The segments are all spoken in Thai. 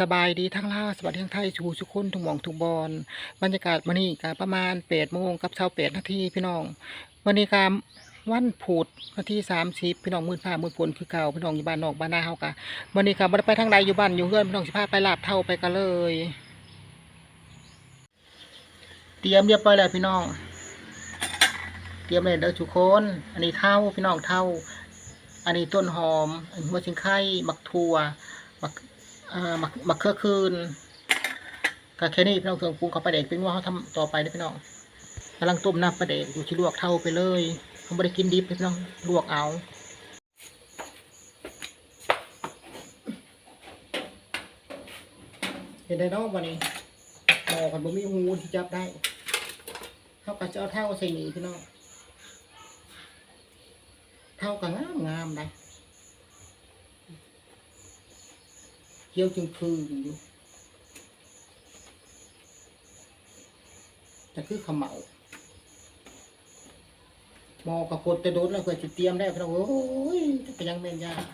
สบายดีทั้งลาวสวัสดีทั้งไทยชูทุกคนทุกหมองทุกบอลบรรยากาศวันนี้ก็ประมาณแปดโมงกับเช้าแปดนาทีพี่น้องวันนี้ก็วันพุธวันที่สามสิบพี่น้องมืดผ้ามืดฝนคือเก่าพี่น้องอยู่บ้านนอกบ้านนาเฮากะวันนี้ก็บ่ได้ไปทางใดอยู่บ้านอยู่เฮือนพี่น้องสิพาไปลาดเท่าไปกันเลย เตรียมเรียบร้อยแล้วพี่น้อง เตรียมเลยเด้อทุกคนอันนี้เท่าพี่น้องเท่า อันนี้ต้นหอมอันนี้หัวชิงไข่มักถั่วมัก มักมักเครือคืนก็แค่นี้พี่น้องเครื่องปรุงเขาประเด็กเป็นว่าเขาทำต่อไปนะพี่น้องกำลังต้มน้ำประเด็กอยู่ที่ลวกเท่าไปเลยเขาไม่ได้กินดิบพี่น้องลวกเอาเห็นได้เนอกวันนี้หมอกันบ่มีหูที่จับได้เขาก็จะเอาเท่าใส่หนีพี่น้องเท่ากับงามงามได้ กี่ยวจึงคืนอยู่แต่คือขมเหมามอกระพดแต่โดนแล้วเพื่อจะเตรียมได้พี่น้องโอ้ยจะยังแม่นยาก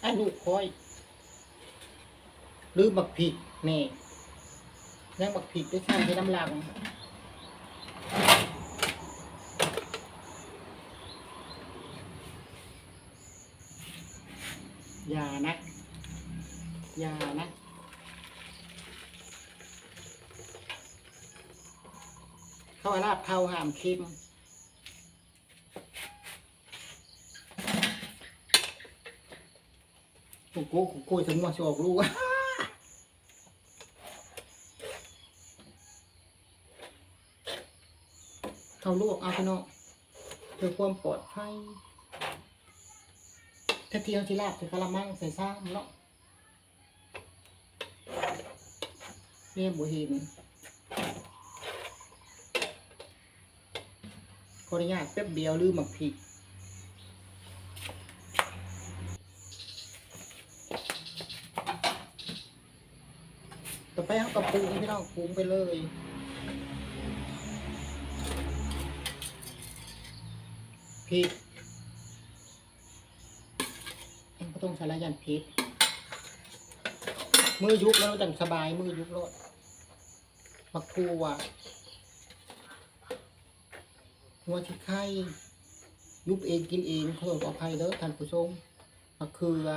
ไอ้ลูกคอย หรือบักผิดนี่ยังบักผิดด้วยซ้ำที่น้ำลัง อย่านะ อย่านะ เข้าอาบเข้าหามค็มโอ้โหโอ้โหสมมติออกลูกเขาลวกเอาไปเนาะเพื่อความปลอดภัย ถ้าเที่ยวที่ลาบใส่กะละมังใส่ซ้ำเนาะเนี่ยบุหินขออนุญาตแป๊บเดียวลืมหมักผิดต่อไปเอากระปุงพี่น้องปรุงไปเลยพริก เองก็ ต้องใช้ระยันพิษมือยุบแล้วจังสบาย มือยุบรถมักทัวหัวชิไข่ยุบเองกินเองขอขออภัยเด้อท่านผู้ชมมะเขือ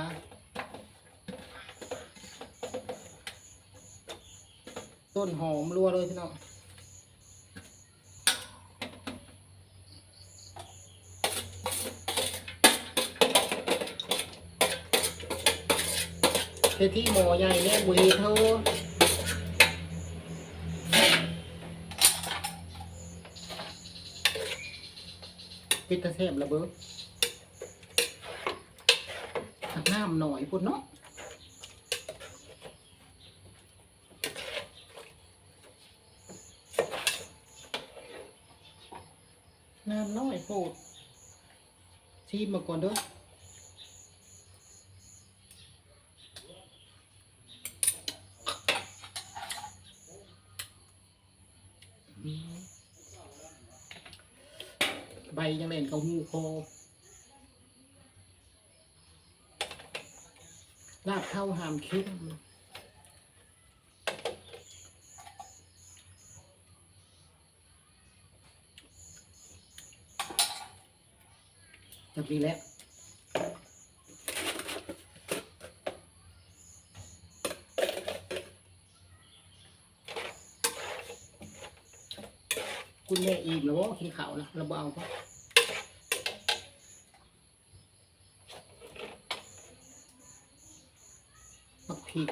ต้นหอมรัวเลยพี่น้อง เทที่หมอใหญ่เนี่ยบุรีเท่าปิดตะเทมระเบิดตักน้ำหน่อยพุ่นเนาะน้ำน้อยโพดชีมมาก่อนเด้อ ใบยังเล่นกับหูคลาบเท่าหามเข้มจะปีแล้ว คุณแม่อิ่มแล้วว่ากินข้าวนะเราเบเอาปะมักพริก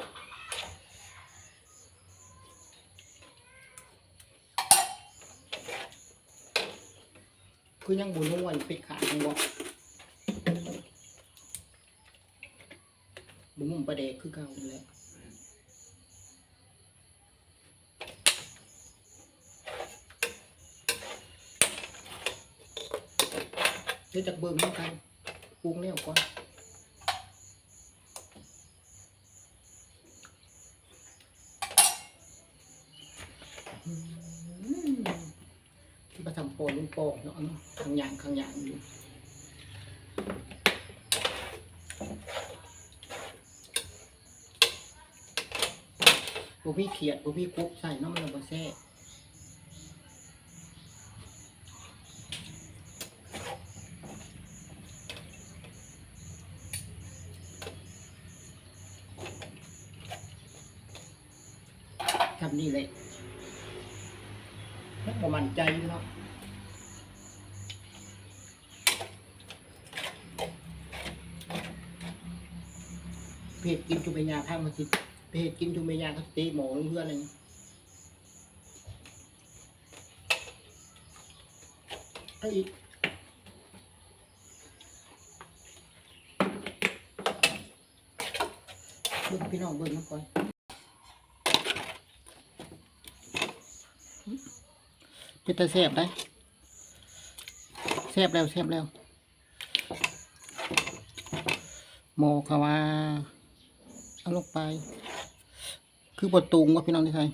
คือยังบุญวลไปขาดยังบอกบุญมุมประเดกคือเก่านั่นแหละ ดี๋ยวจากเบิ่งน้ำกันปรุงแล้วก่อนมาทำโปนโป่งเนาะข้างอย่างข้างอย่างอยู่บุพี่เขียดบุพี่กุ๊บใส่น้ำมันระบิดแซ่ ประมันใจอยู่เนาะเพจกินจุเมยาพังมาสิเพจกินจุเมยาเขาตีหมอเพื่อนอะไรอย่างเงี้ยเอาอีกเบิ่งพี่น้องเบิ่งมาก่อน เป็นตาแซ่บได้แซ่บแล้วแซ่บแล้วโมคาวาเอาลงไป คือบดตุงว่าพี่น้องที่ไทย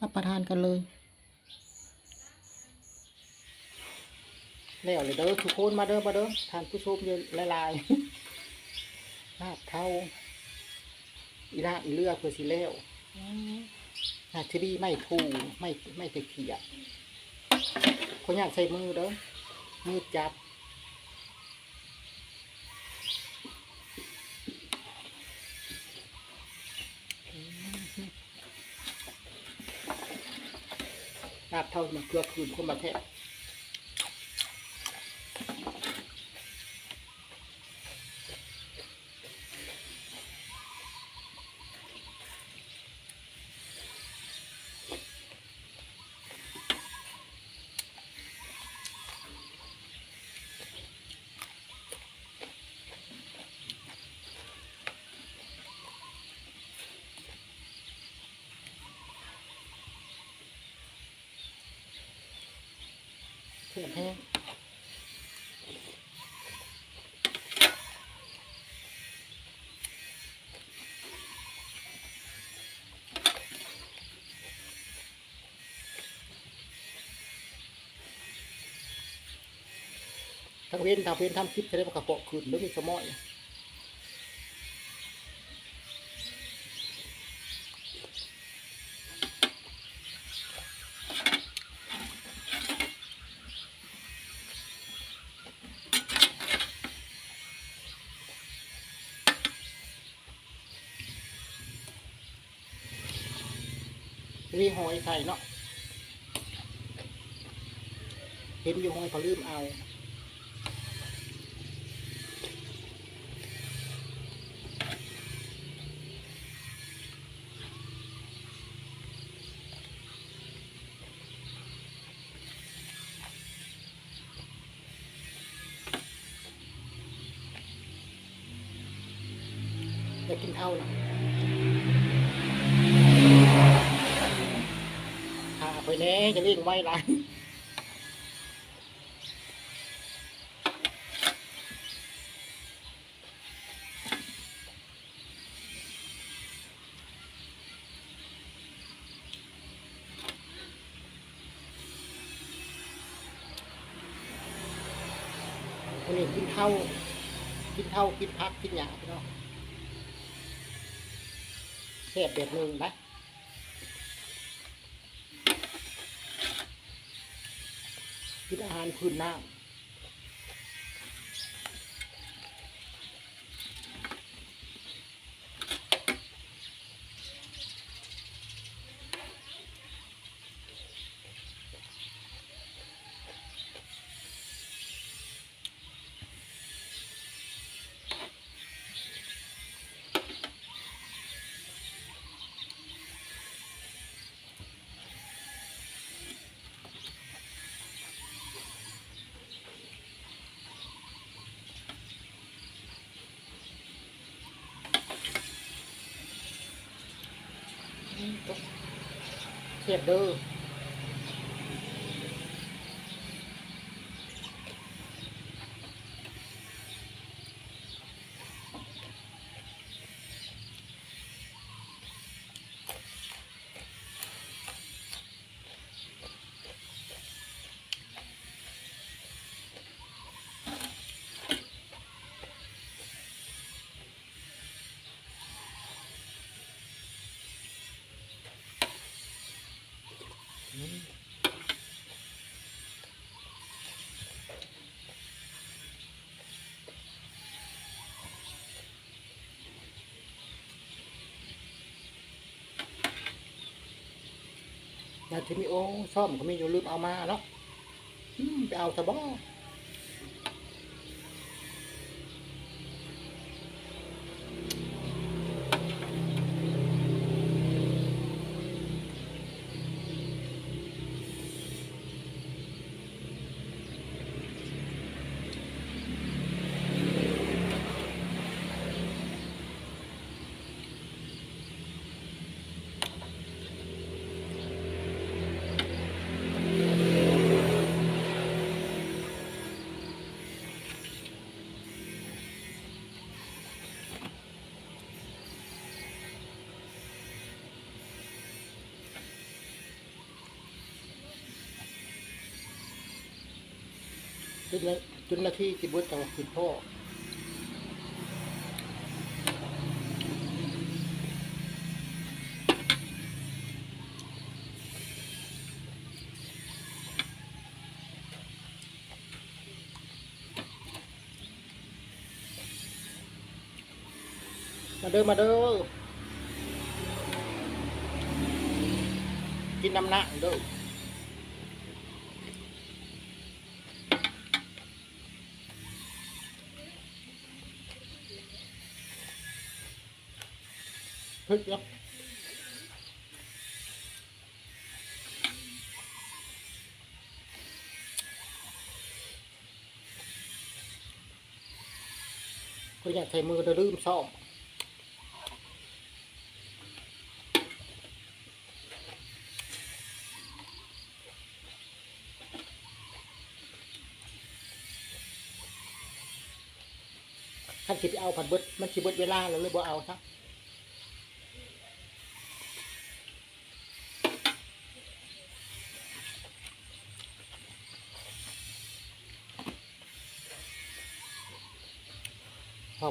รับประทานกันเลย แล้วเลยเด้อทุกคนมาเด้อมาเด้อทานผู้ชมเยอะละลายลาบเท่าอีลาอีเลือกเพื่อสิแล้ว ที่ดีไม่ทูไม่ไม่ตะเขียบคนอยากใส่มือเด้อมือจับลาบเท่ามาเกลือคืนคนมาแทะ เพื่อแห้งทางเว้นทำเว้นทำคลิปจะได้ประกอบคืนหรือมีสมอย มีหอยใส่เนาะเห็นอยู่หอยเขาลืมเอาอยากกินเท่านะหาไป แน่จะเล่งไว้ไรคนนี้กินเท่ากินเท่ากินพักกินหยาพี่น้องแซ่บแบบหนึ่งนะ กินอาหารพื้นน้ำ แซ่บเด้ นาทีมีโอ้ซ่อมก็มีอยู่ลืมเอามาเนาะไปเอาซะบ่ จุดละจุดละที่จิบเบิดจังหวัดสิบพ่อมาเด้อมาเด้อกินน้ำหนักเด้อ พึก็อยากใส่มือจะลืมซ่อมขั้นสิบเอาผัดเบิดมันสิเบิดเวลาเราเลยบ่เอาครับ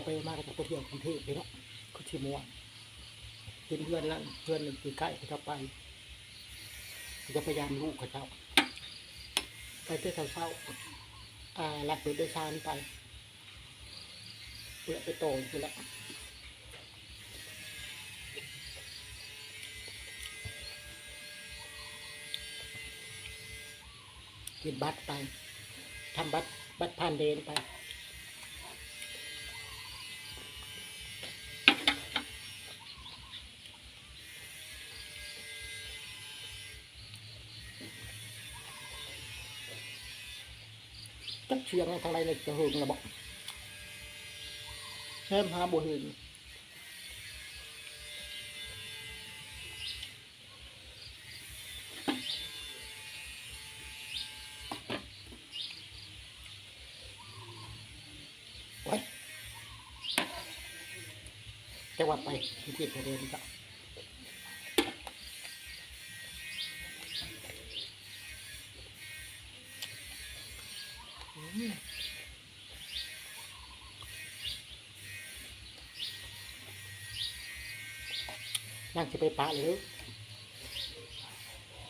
ไปมากก็จะไปเที่ยวกรุงเทพเลยเนาะคือชิมัวเป็นเพื่อนนั่นเพื่อนหนึ่งตีใกล้เขาไปจะพยายามลูกเขาเจ้าไปเที่ยวเช้าอ่าหลักรถโดยสารไปเพื่อไปโตอยู่แล้วกินบัตรไปทำบัตรบัตรผ่านเดนไป จักเชียงทางใดเลยจะหึงระบอกแค่หาบ่เห็นไว้จะว่าไปที่ที่เดินจ้ะ นั่งจะไปปะเลยลูก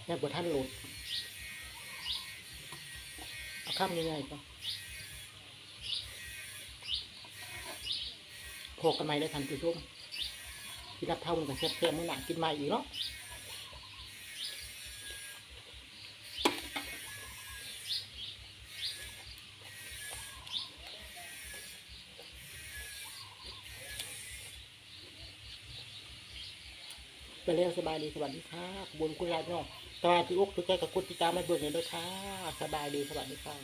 แม่บวท่านหลดเอาข้ามยังไงก็พอกันไหมได้ทันผู้ชมที่รับเท่ามันก็แซ่บๆมื้อหนากินใหม่อีกเนาะ แล้วสบายดีสวัสดีค่ะขอบคุญคุณยายพี่น้องตาที่อกทุกใจกับคุณติดตามมาเบิ่งเลยด้วยค่ะสบายดีสวัสดีค่ะ